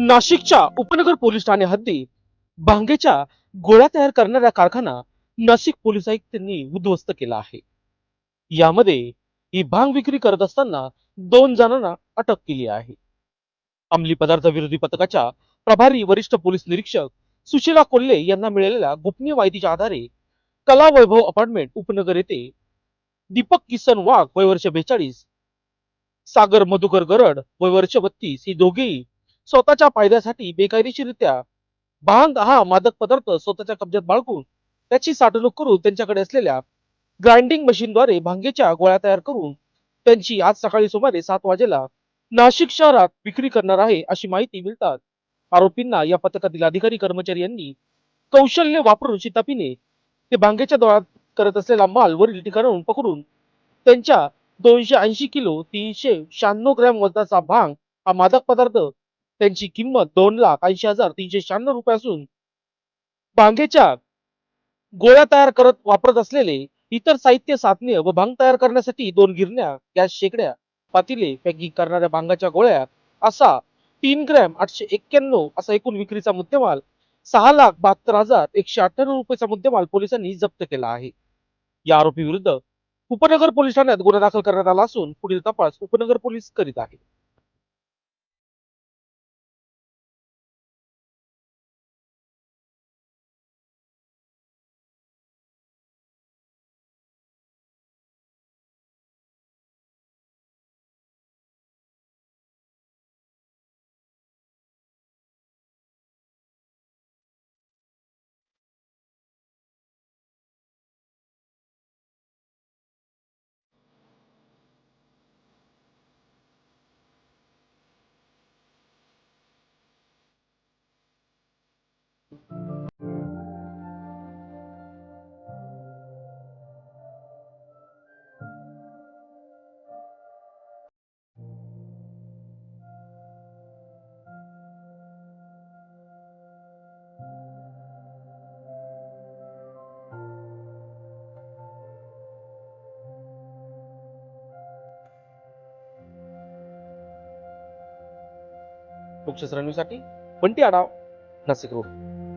नाशिकच्या उपनगर पोलीस ठाणे हद्दीत भांगेच्या गोळ्या तयार करणाऱ्या कारखाना नाशिक पोलीस आयुक्तांनी उद्ध्वस्त केला आहे. यामध्ये ही भांग विक्री करत असताना दोन जणांना अटक केली आहे. अंमली पदार्थ विरोधी पथकाच्या प्रभारी वरिष्ठ पोलीस निरीक्षक सुशीला कोल्हे यांना मिळालेल्या गोपनीय माहितीच्या आधारे कला वैभव अपार्टमेंट उपनगर येथे दीपक किसन वाघ वय वर्ष बेचाळीस सागर मधुकर गरड वय वर्ष बत्तीस ही दोघेही स्वतःच्या फायद्यासाठी बेकायदेशीरित्या भांग हा मादक पदार्थ स्वतःच्या कब्जात बाळगून त्याची साठवणूक करून त्यांच्याकडे असलेल्या ग्राइंडिंग मशीनद्वारे भांगेच्या गोळ्या तयार करून त्यांची आज सकाळी सुमारे सात वाजेला नाशिक शहरात विक्री करणार आहे अशी माहिती मिळतात आरोपींना या पथकातील अधिकारी कर्मचारी यांनी कौशल्य वापरून शितापीने ते भांगेच्या दोळ्यात करत असलेला माल वरील ठिकाणाहून पकडून त्यांच्या दोनशे ऐंशी किलो तीनशे शहाण्णव ग्रॅम वजनाचा भांग हा मादक पदार्थ त्यांची किंमत दोन लाख ऐंशी हजार तीनशे शहाण्णव रुपये असून भांगेच्या गोळ्या तयार करत वापरत असलेले इतर साहित्य साधने व भांग तयार करण्यासाठी दोन गिरण्या गॅस शेकड्या पातिले पॅकिंग करणाऱ्या भांगाच्या गोळ्या असा तीन ग्रॅम आठशे एक्क्याण्णव असा एकूण विक्रीचा मुद्देमाल सहा लाख बहात्तर हजार एकशे अठ्ठ्याण्णव रुपयाचा मुद्देमाल पोलिसांनी जप्त केला आहे. या आरोपी विरुद्ध उपनगर पोलीस ठाण्यात गुन्हा दाखल करण्यात आला असून पुढील तपास उपनगर पोलीस करीत आहे. साठी बंटी आडाव नाशिक रोड